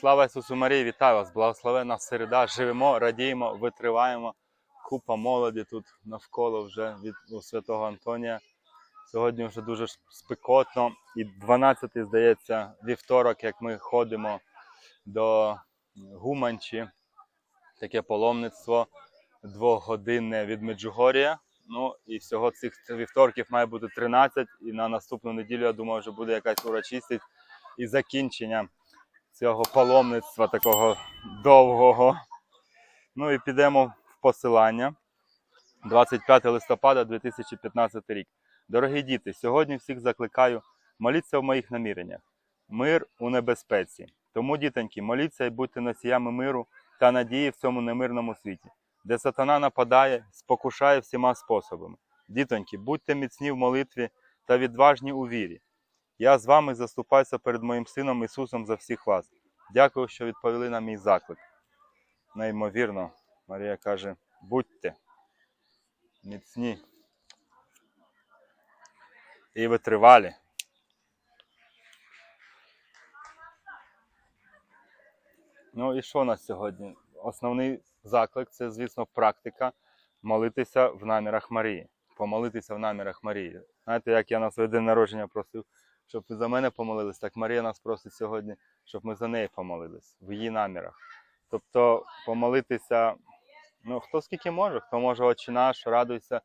Слава Ісусу Марії, вітаю вас! Благословена середа. Живемо, радіємо, витриваємо. Купа молоді тут навколо вже від у святого Антонія. Сьогодні вже дуже спекотно. І 12, здається, вівторок, як ми ходимо до Гуманчі, таке паломництво двогодинне від Меджугорія. Ну і всього цих вівторків має бути 13. І на наступну неділю, я думаю, вже буде якась урочистість і закінчення цього паломництва такого довгого. Ну і підемо в посилання. 25 листопада 2015 рік. Дорогі діти, сьогодні всіх закликаю моліться в моїх наміреннях. Мир у небезпеці. Тому, дітоньки, моліться і будьте носіями миру та надії в цьому немирному світі, де сатана нападає, спокушає всіма способами. Дітоньки, будьте міцні в молитві та відважні у вірі. Я з вами заступаюся перед моїм сином Ісусом за всіх вас. Дякую, що відповіли на мій заклик. Неймовірно, Марія каже: будьте міцні і витривалі. Ну і що у нас сьогодні? Основний заклик це, звісно, практика молитися в намірах Марії. Помолитися в намірах Марії. Знаєте, як я на своє день народження просив, щоб ви за мене помолились, так Марія нас просить сьогодні, щоб ми за неї помолились в її намірах. Тобто помолитися, ну хто скільки може, хто може Отче наш, радуйся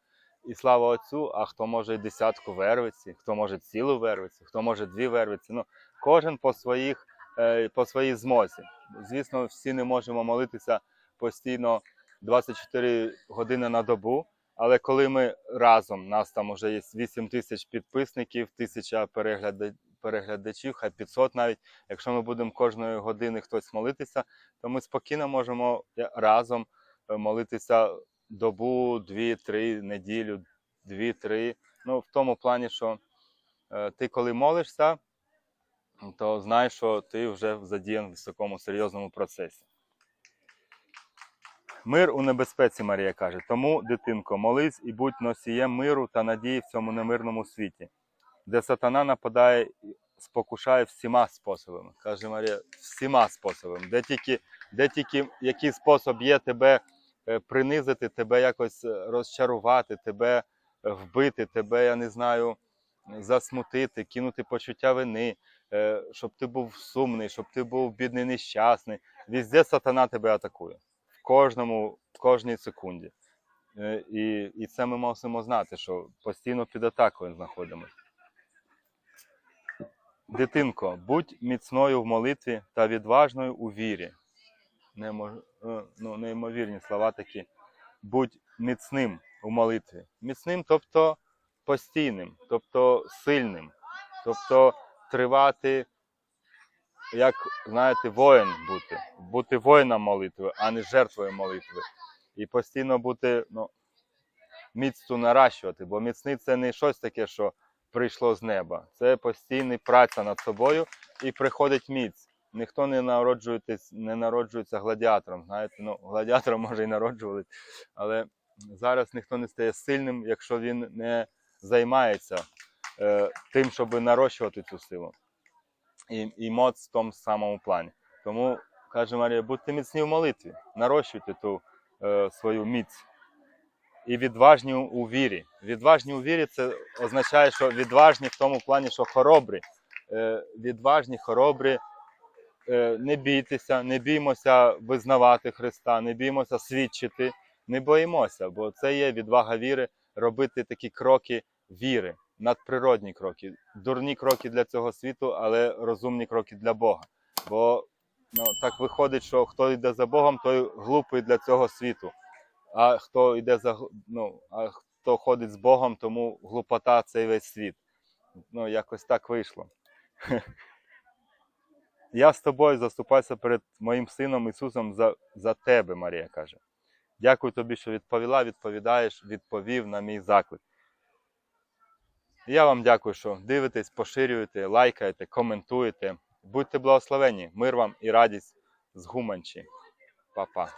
і слава Отцю, а хто може і десятку вервиці, хто може цілу вервицю, хто може дві вервиці. Ну, кожен по своїх, е, по своїй змозі. Звісно, всі не можемо молитися постійно 24 години на добу. Але коли ми разом, нас там вже є 8 тисяч підписників, тисяча переглядачів, хай 500 навіть. Якщо ми будемо кожної години хтось молитися, то ми спокійно можемо разом е, молитися добу, дві, три, неділю, дві, три. Ну, в тому плані, що е, ти коли молишся, то знай, що ти вже задіян в такому серйозному процесі. Мир у небезпеці, Марія каже. Тому, дитинко, молись і будь носієм миру та надії в цьому немирному світі, де сатана нападає і спокушає всіма способами. Каже Марія, всіма способами. Де тільки, де тільки який спосіб є тебе е, принизити, тебе якось е, розчарувати, тебе е, вбити, тебе, я не знаю, засмутити, кинути почуття вини, щоб ти був сумний, щоб ти був бідний, нещасний. Візде сатана тебе атакує кожному, кожній секунді. Е, І, і це ми мусимо знати, що постійно під атакою знаходимося. Дитинко, будь міцною в молитві та відважною у вірі. Немо, е, ну, неймовірні слова такі. Будь міцним у молитві. Міцним, тобто постійним, тобто сильним, тобто тривати як, знаєте, воїн бути, бути воїном молитви, а не жертвою молитви. І постійно бути, ну, міцну наращувати, бо міцний це не щось таке, що прийшло з неба. Це постійна праця над собою і приходить міць. Ніхто не народжується, не народжується гладіатором. Знаєте, ну, гладіатором може і народжувались, але зараз ніхто не стає сильним, якщо він не займається е, тим, щоб нарощувати цю силу і, і моц в тому самому плані. Тому каже Марія, будьте міцні в молитві, нарощуйте ту е, свою міць. І відважні у- вірі. Відважні у вірі це означає, що відважні в тому плані, що хоробрі. Е, відважні, хоробрі, е, не бійтеся, не біймося визнавати Христа, не біймося свідчити, не боїмося, бо це є відвага віри, робити такі кроки віри, надприродні кроки, дурні кроки для цього світу, але розумні кроки для Бога. Бо ну, так виходить, що хто йде за Богом, той глупий для цього світу. А хто йде за ну, а хто ходить з Богом, тому глупота цей весь світ. Ну, якось так вийшло. Я з тобою заступаюся перед моїм сином Ісусом за, за тебе, Марія каже. Дякую тобі, що відповіла, відповідаєш, відповів на мій заклик. Я вам дякую, що дивитесь, поширюєте, лайкаєте, коментуєте. Будьте благословені, мир вам і радість з Гуманчі. Па-па.